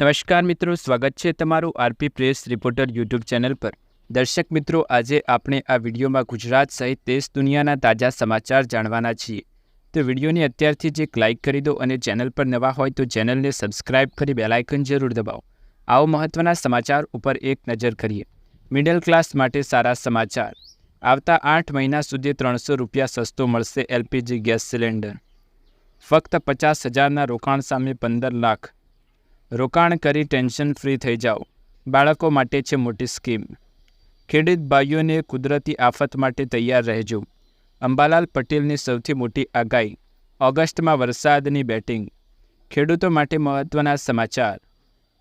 નમસ્કાર મિત્રો, સ્વાગત છે તમારું RP press reporter YouTube channel પર. દર્શક મિત્રો, આજે આપણે આ વિડીયોમાં ગુજરાત સહિત દેશ દુનિયાના તાજા સમાચાર જાણવાના છીએ. તો વિડીયોને અત્યારથી જ લાઇક કરી દો અને ચેનલ પર નવા હોય તો ચેનલને સબસ્ક્રાઇબ કરી બેલાઇકન જરૂર દબાવો. આવો મહત્ત્વના સમાચાર ઉપર એક નજર કરીએ. મિડલ ક્લાસ માટે સારા સમાચાર. આવતા આઠ મહિના સુધી ત્રણસો રૂપિયા સસ્તો મળશે એલપીજી ગેસ સિલિન્ડર. ફક્ત પચાસ હજારના રોકાણ સામે પંદર લાખ. રોકાણ કરી ટેન્શન ફ્રી થઈ જાઓ. બાળકો માટે છે મોટી સ્કીમ. ખેડૂત ભાઈઓને કુદરતી આફત માટે તૈયાર રહેજો. અંબાલાલ પટેલની સૌથી મોટી આગાહી, ઓગસ્ટમાં વરસાદની બેટિંગ. ખેડૂતો માટે મહત્ત્વના સમાચાર.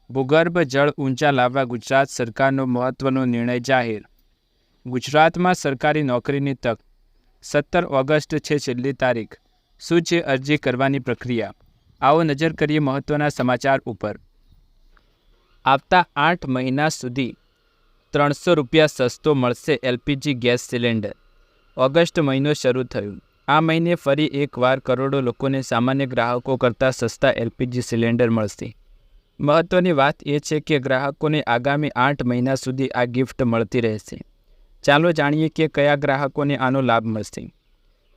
ભૂગર્ભ જળ ઊંચા લાવવા ગુજરાત સરકારનો મહત્ત્વનો નિર્ણય જાહેર. ગુજરાતમાં સરકારી નોકરીની તક. સત્તર ઓગસ્ટ છે છેલ્લી તારીખ. શું છે અરજી કરવાની પ્રક્રિયા? આવો નજર કરીએ મહત્ત્વના સમાચાર ઉપર. આવતા આઠ મહિના સુધી ત્રણસો રૂપિયા સસ્તો મળશે એલપીજી ગેસ સિલિન્ડર. ઓગસ્ટ મહિનો શરૂ થયું. આ મહિને ફરી એકવાર કરોડો લોકોને સામાન્ય ગ્રાહકો કરતાં સસ્તા એલપીજી સિલિન્ડર મળશે. મહત્ત્વની વાત એ છે કે ગ્રાહકોને આગામી આઠ મહિના સુધી આ ગિફ્ટ મળતી રહેશે. ચાલો જાણીએ કે કયા ગ્રાહકોને આનો લાભ મળશે.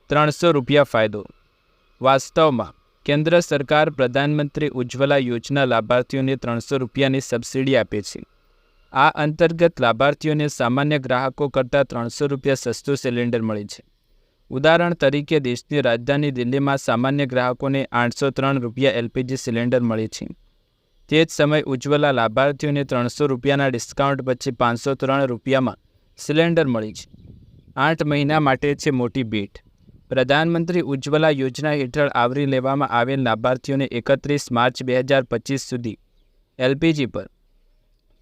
ત્રણસો રૂપિયા ફાયદો. વાસ્તવમાં કેન્દ્ર સરકાર પ્રધાનમંત્રી ઉજ્જવલા યોજના લાભાર્થીઓને ત્રણસો રૂપિયાની સબસિડી આપે છે. આ અંતર્ગત લાભાર્થીઓને સામાન્ય ગ્રાહકો કરતાં ત્રણસો રૂપિયા સસ્તું સિલિન્ડર મળે છે. ઉદાહરણ તરીકે દેશની રાજધાની દિલ્હીમાં સામાન્ય ગ્રાહકોને આઠસો ત્રણ રૂપિયા એલપીજી સિલિન્ડર મળે છે. તે જ સમયે ઉજ્જવલા લાભાર્થીઓને ત્રણસો રૂપિયાના ડિસ્કાઉન્ટ પછી પાંચસો ત્રણ રૂપિયામાં સિલિન્ડર મળી છે. આઠ મહિના માટે છે મોટી ભેટ. પ્રધાનમંત્રી ઉજ્જવલા યોજના હેઠળ આવરી લેવામાં આવેલ લાભાર્થીઓને એકત્રીસ માર્ચ બે હજાર પચીસ સુધી એલપીજી પર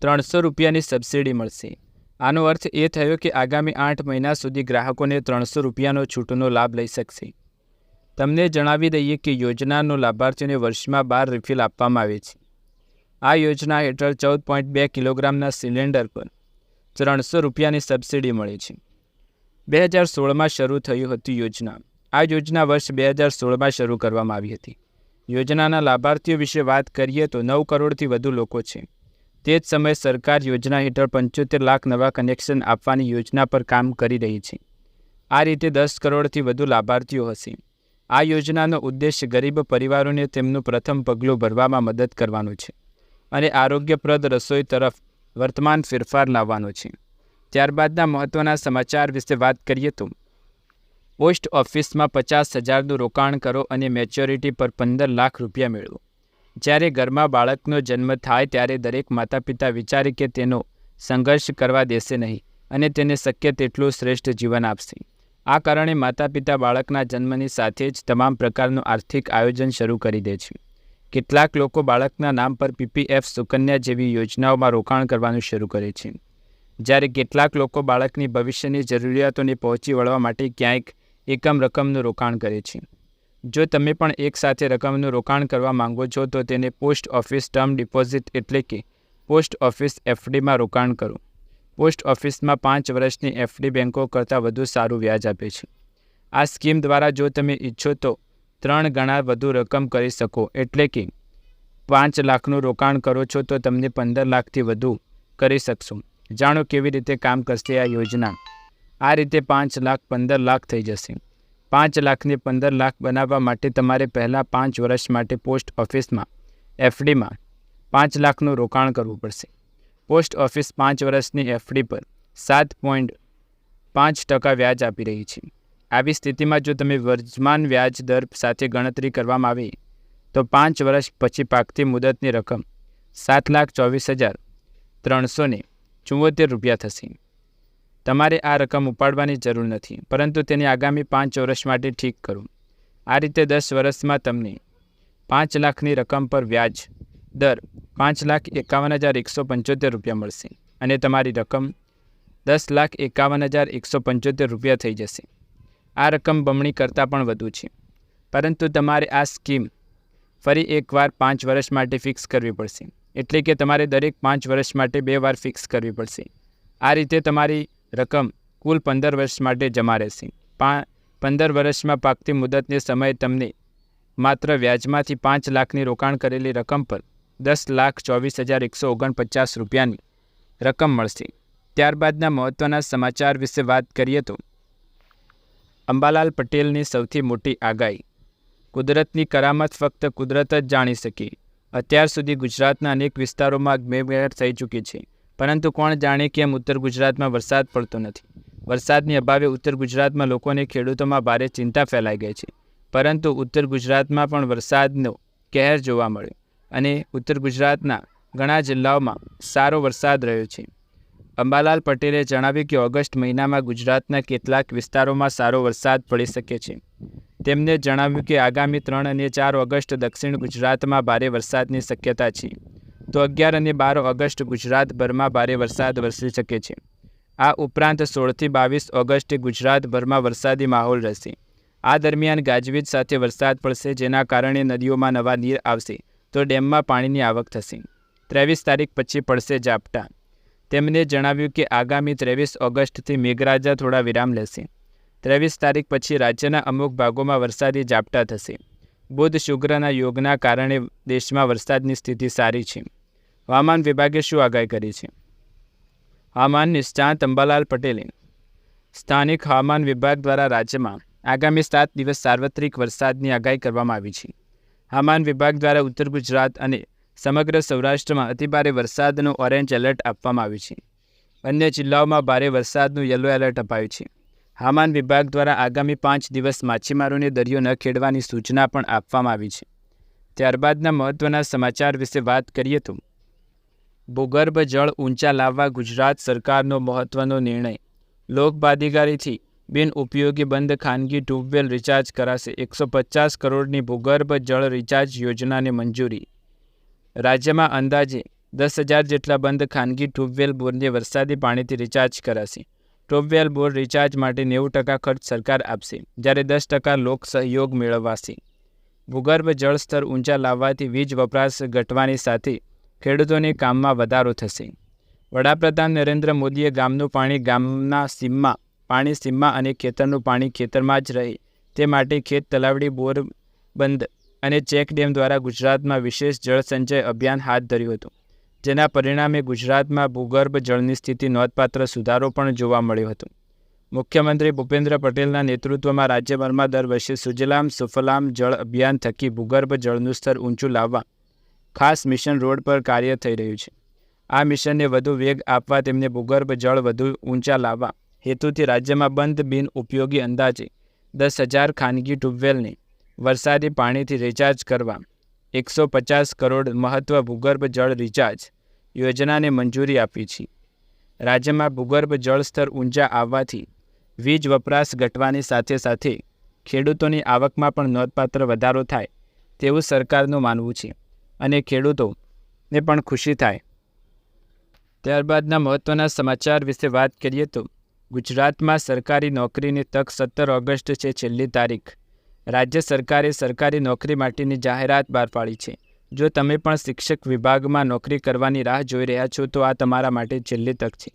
ત્રણસો રૂપિયાની સબસિડી મળશે. આનો અર્થ એ થયો કે આગામી આઠ મહિના સુધી ગ્રાહકોને ત્રણસો રૂપિયાનો છૂટનો લાભ લઈ શકશે. તમને જણાવી દઈએ કે યોજનાનો લાભાર્થીઓને વર્ષમાં બાર રિફિલ આપવામાં આવે છે. આ યોજના હેઠળ ચૌદ પોઈન્ટ બે કિલોગ્રામના સિલિન્ડર પર ત્રણસો રૂપિયાની સબસિડી મળે છે. બે હજાર સોળમાં શરૂ થયું હતી યોજના. આ યોજના વર્ષ બે હજાર સોળમાં શરૂ કરવામાં આવી હતી. યોજનાના લાભાર્થીઓ વિશે વાત કરીએ તો નવ કરોડથી વધુ લોકો છે. તે જ સમયે સરકાર યોજના હેઠળ પંચોતેર લાખ નવા કનેક્શન આપવાની યોજના પર કામ કરી રહી છે. આ રીતે દસ કરોડથી વધુ લાભાર્થીઓ હશે. આ યોજનાનો ઉદ્દેશ ગરીબ પરિવારોને તેમનું પ્રથમ પગલું ભરવામાં મદદ કરવાનો છે અને આરોગ્યપ્રદ રસોઈ તરફ વર્તમાન ફેરફાર લાવવાનો છે. ત્યારબાદના મહત્ત્વના સમાચાર વિશે વાત કરીએ તો પોસ્ટ ઓફિસમાં પચાસ હજારનું રોકાણ કરો અને મેચ્યોરિટી પર પંદર લાખ રૂપિયા મેળવો. જ્યારે ઘરમાં બાળકનો જન્મ થાય ત્યારે દરેક માતા પિતા વિચારે કે તેનો સંઘર્ષ કરવા દેશે નહીં અને તેને શક્ય તેટલું શ્રેષ્ઠ જીવન આપશે. આ કારણે માતા પિતા બાળકના જન્મની સાથે જ તમામ પ્રકારનું આર્થિક આયોજન શરૂ કરી દે છે. કેટલાક લોકો બાળકના નામ પર પીપીએફ સુકન્યા જેવી યોજનાઓમાં રોકાણ કરવાનું શરૂ કરે છે. જ્યારે કેટલાક લોકો બાળકની ભવિષ્યની જરૂરિયાતોને પહોંચી વળવા માટે ક્યાંક એકમ રકમનું રોકાણ કરે છે. જો તમે પણ એકસાથે રકમનું રોકાણ કરવા માંગો છો, તો તેને પોસ્ટ ઓફિસ ટર્મ ડિપોઝિટ એટલે કે પોસ્ટ ઓફિસ એફડીમાં રોકાણ કરો. પોસ્ટ ઓફિસમાં પાંચ વર્ષની એફડી બેન્કો કરતાં વધુ સારું વ્યાજ આપે છે. આ સ્કીમ દ્વારા જો તમે ઈચ્છો તો ત્રણ ગણા વધુ રકમ કરી શકો, એટલે કે પાંચ લાખનું રોકાણ કરો છો, તો તમને પંદર લાખથી વધુ કરી શકશો. જાણો કેવી રીતે કામ કરશે આ યોજના. આ રીતે પાંચ લાખ, પંદર લાખ થઈ જશે. પાંચ લાખને પંદર લાખ બનાવવા માટે તમારે પહેલાં પાંચ વર્ષ માટે પોસ્ટ ઓફિસમાં, એફડીમાં પાંચ લાખનું રોકાણ કરવું પડશે. પોસ્ટ ઓફિસ પાંચ વર્ષની એફડી પર સાત પોઈન્ટ પાંચ ટકા વ્યાજ આપી રહી છે. આવી સ્થિતિમાં જો તમે વર્તમાન વ્યાજ દર સાથે ગણતરી કરવામાં આવે, તો પાંચ વર્ષ પછી પાકતી મુદતની રકમ સાત લાખ ચોવીસ હજાર ત્રણસો ને રૂપિયા થશે. તમારે આ રકમ ઉપાડવાની જરૂર નથી, પરંતુ તેને આગામી પાંચ વર્ષ માટે ઠીક કરો. આ રીતે દસ વર્ષમાં તમને પાંચ લાખની રકમ પર વ્યાજ દર પાંચ લાખ એકાવન હજાર એકસો પંચોતેર રૂપિયા મળશે અને તમારી રકમ દસ લાખ એકાવન હજાર એકસો પંચોતેર રૂપિયા થઈ જશે. આ રકમ બમણી કરતાં પણ વધુ છે, પરંતુ તમારે આ સ્કીમ ફરી એકવાર પાંચ વર્ષ માટે ફિક્સ કરવી પડશે, એટલે કે તમારે દરેક પાંચ વર્ષ માટે બે વાર ફિક્સ કરવી પડશે. આ રીતે તમારી રકમ કુલ પંદર વર્ષ માટે જમા રહેશે. પા, પંદર વર્ષમાં પાકતી મુદતને સમયે તમને માત્ર વ્યાજમાંથી પાંચ લાખની રોકાણ કરેલી રકમ પર દસ લાખ ચોવીસ હજાર એકસો ઓગણપચાસ રૂપિયાની રકમ મળશે. ત્યારબાદના મહત્ત્વના સમાચાર વિશે વાત કરીએ તો, અંબાલાલ પટેલની સૌથી મોટી આગાહી. કુદરતની કરામત ફક્ત કુદરત જ જાણી શકે. અત્યાર સુધી ગુજરાતના અનેક વિસ્તારોમાં મેઘમહેર થઈ ચૂકી છે. પરંતુ કોણ જાણે કેમ ઉત્તર ગુજરાતમાં વરસાદ પડતો નથી. વરસાદની અભાવે ઉત્તર ગુજરાતમાં લોકોને ખેડૂતોમાં ભારે ચિંતા ફેલાઈ ગઈ છે. પરંતુ ઉત્તર ગુજરાતમાં પણ વરસાદનો કહેર જોવા મળ્યો અને ઉત્તર ગુજરાતના ઘણા જિલ્લાઓમાં સારો વરસાદ રહ્યો છે. અંબાલાલ પટેલે જણાવ્યું કે ઓગસ્ટ મહિનામાં ગુજરાતના કેટલાક વિસ્તારોમાં સારો વરસાદ પડી શકે છે. તેમને જણાવ્યું કે આગામી ત્રણ અને ચાર ઓગસ્ટ દક્ષિણ ગુજરાતમાં ભારે વરસાદની શક્યતા છે. તો અગિયાર અને બાર ઓગસ્ટ ગુજરાતભરમાં ભારે વરસાદ વરસી શકે છે. આ ઉપરાંત સોળથી બાવીસ ઓગસ્ટે ગુજરાતભરમાં વરસાદી માહોલ રહેશે. આ દરમિયાન ગાજવીજ સાથે વરસાદ પડશે, જેના કારણે નદીઓમાં નવા નીર આવશે, તો ડેમમાં પાણીની આવક થશે. ત્રેવીસ તારીખ પછી પડશે ઝાપટા. તેમણે જણાવ્યું કે આગામી ત્રેવીસ ઓગસ્ટથી મેઘરાજા થોડા વિરામ લેશે. ત્રેવીસ તારીખ પછી રાજ્યના અમુક ભાગોમાં વરસાદી ઝાપટા થશે. બુધ શુક્રના યોગના કારણે દેશમાં વરસાદની સ્થિતિ સારી છે. હવામાન વિભાગે શું આગાહી કરી છે? હવામાન નિષ્ણાંત અંબાલાલ પટેલે સ્થાનિક હવામાન વિભાગ દ્વારા રાજ્યમાં આગામી સાત દિવસ સાર્વત્રિક વરસાદની આગાહી કરવામાં આવી છે. હવામાન વિભાગ દ્વારા ઉત્તર ગુજરાત અને સમગ્ર સૌરાષ્ટ્રમાં અતિભારે વરસાદનું ઓરેન્જ એલર્ટ આપવામાં આવ્યું છે. અન્ય જિલ્લાઓમાં ભારે વરસાદનું યલો એલર્ટ અપાયું છે. હવામાન વિભાગ દ્વારા આગામી પાંચ દિવસ માછીમારોને દરિયો ન ખેડવાની સૂચના પણ આપવામાં આવી છે. ત્યારબાદના મહત્ત્વના સમાચાર વિશે વાત કરીએ તો ભૂગર્ભ જળ ઊંચા લાવવા ગુજરાત સરકારનો મહત્ત્વનો નિર્ણય. લોકબાધિકારીથી બિન ઉપયોગી બંધ ખાનગી ટ્યુબવેલ રિચાર્જ કરાશે. એકસો પચાસ કરોડની ભૂગર્ભ જળ રિચાર્જ યોજનાને મંજૂરી. રાજ્યમાં અંદાજે દસ હજાર જેટલા બંધ ખાનગી ટ્યુબવેલ બોરને વરસાદી પાણીથી રિચાર્જ કરાશે. ટ્યુબવેલ બોર રિચાર્જ માટે નેવું ટકા ખર્ચ સરકાર આપશે, જ્યારે દસ ટકા લોક સહયોગ મેળવાશે. ભૂગર્ભ જળ સ્તર ઊંચા લાવવાથી વીજ વપરાશ ઘટવાની સાથે ખેડૂતોને કામમાં વધારો થશે. વડાપ્રધાન નરેન્દ્ર મોદીએ ગામનું પાણી ગામના સીમમાં, પાણી સીમમાં અને ખેતરનું પાણી ખેતરમાં જ રહે, તે માટે ખેત તલાવડી બોર બંધ અને ચેક ડેમ દ્વારા ગુજરાતમાં વિશેષ જળ સંચય અભિયાન હાથ ધર્યું હતું. જેના પરિણામે ગુજરાતમાં ભૂગર્ભ જળની સ્થિતિ નોંધપાત્ર સુધારો પણ જોવા મળ્યો હતો. મુખ્યમંત્રી ભૂપેન્દ્ર પટેલના નેતૃત્વમાં રાજ્યભરમાં દર વર્ષે સુજલામ સુફલામ જળ અભિયાન થકી ભૂગર્ભ જળનું સ્તર ઊંચું લાવવા ખાસ મિશન રોડ પર કાર્ય થઈ રહ્યું છે. આ મિશનને વધુ વેગ આપવા તેમને ભૂગર્ભ જળ વધુ ઊંચા લાવવા હેતુથી રાજ્યમાં બંધ બિન ઉપયોગી અંદાજે દસ હજાર ખાનગી ટ્યુબવેલને વરસાદી પાણીથી રિચાર્જ કરવા એકસો પચાસ કરોડ મહત્ત્વ ભૂગર્ભ જળ રિચાર્જ યોજનાને મંજૂરી આપી છે. રાજ્યમાં ભૂગર્ભ જળ સ્તર ઊંચા આવવાથી વીજ વપરાશ ઘટવાની સાથે સાથે ખેડૂતોની આવકમાં પણ નોંધપાત્ર વધારો થાય તેવું સરકારનું માનવું છે. અને ખેડૂતોને પણ ખુશી થાય. ત્યારબાદના મહત્ત્વના સમાચાર વિશે વાત કરીએ તો, ગુજરાતમાં સરકારી નોકરીની તક સત્તર ઓગસ્ટ છે છેલ્લી તારીખ. રાજ્ય સરકારે સરકારી નોકરી માટેની જાહેરાત બહાર પાડી છે. જો તમે પણ શિક્ષક વિભાગમાં નોકરી કરવાની રાહ જોઈ રહ્યા છો, તો આ તમારા માટે છેલ્લી તક છે.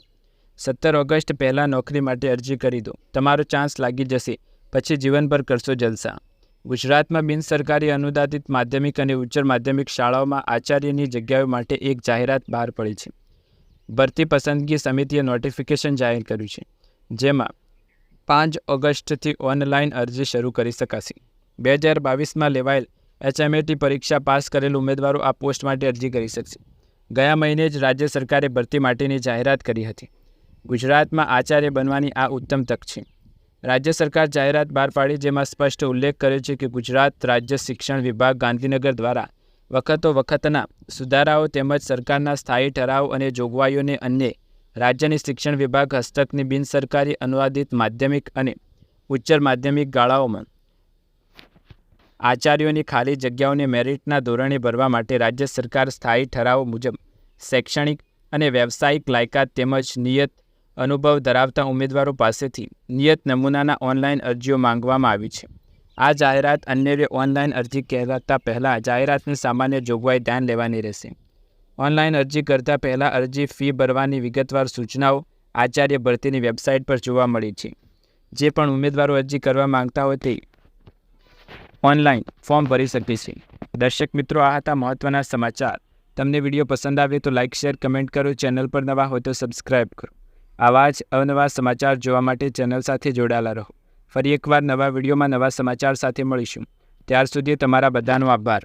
સત્તર ઓગસ્ટ પહેલાં નોકરી માટે અરજી કરી દો. તમારો ચાન્સ લાગી જશે. પછી જીવનભર કરશો જલસા. ગુજરાતમાં બિનસરકારી અનુદાનિત માધ્યમિક અને ઉચ્ચ માધ્યમિક શાળાઓમાં આચાર્યની જગ્યાઓ માટે એક જાહેરાત બહાર પડી છે. ભરતી પસંદગી સમિતિએ નોટિફિકેશન જાહેર કર્યું છે, જેમાં પાંચ ઓગસ્ટથી ઓનલાઈન અરજી શરૂ કરી શકાશે. બે હજાર બાવીસમાં લેવાયેલ એચએમએટી પરીક્ષા પાસ કરેલ ઉમેદવારો આ પોસ્ટ માટે અરજી કરી શકશે. ગયા મહિને જ રાજ્ય સરકારે ભરતી માટેની જાહેરાત કરી હતી. ગુજરાતમાં આચાર્ય બનવાની આ ઉત્તમ તક છે. રાજ્ય સરકાર જાહેરાત બહાર પાડી જેમાં સ્પષ્ટ ઉલ્લેખ કર્યો છે કે ગુજરાત રાજ્ય શિક્ષણ વિભાગ ગાંધીનગર દ્વારા વખતો વખતના સુધારાઓ તેમજ સરકારના સ્થાયી ઠરાવ અને જોગવાઈઓને અન્ય રાજ્યની શિક્ષણ વિભાગ હસ્તકની બિનસરકારી અનુવાદિત માધ્યમિક અને ઉચ્ચર માધ્યમિક ગાળાઓમાં આચાર્યોની ખાલી જગ્યાઓને મેરિટના ધોરણે ભરવા માટે રાજ્ય સરકાર સ્થાયી ઠરાવો મુજબ શૈક્ષણિક અને વ્યવસાયિક લાયકાત તેમજ નિયત અનુભવ ધરાવતા ઉમેદવારો પાસેથી નિયત નમૂનાના ઓનલાઈન અરજીઓ માંગવામાં આવી છે. આ જાહેરાત અન્ય ઓનલાઈન અરજી કહેવાતા પહેલાં જાહેરાતની સામાન્ય જોગવાઈ ધ્યાન લેવાની રહેશે. ઓનલાઈન અરજી કરતા પહેલાં અરજી ફી ભરવાની વિગતવાર સૂચનાઓ આચાર્ય ભરતીની વેબસાઇટ પર જોવા મળી છે. જે પણ ઉમેદવારો અરજી કરવા માંગતા હોય તે ઓનલાઈન ફોર્મ ભરી શકે છે. દર્શક મિત્રો, આ હતા મહત્ત્વના સમાચાર. તમને વીડિયો પસંદ આવે તો લાઇક શેર, કમેન્ટ કરો. ચેનલ પર નવા હોય તો સબસ્ક્રાઇબ કરો. આવા જ અવનવા સમાચાર જોવા માટે ચેનલ સાથે જોડાયેલા રહો. ફરી એકવાર નવા વિડીયોમાં નવા સમાચાર સાથે મળીશું. ત્યાર સુધી તમારા બધાનો આભાર.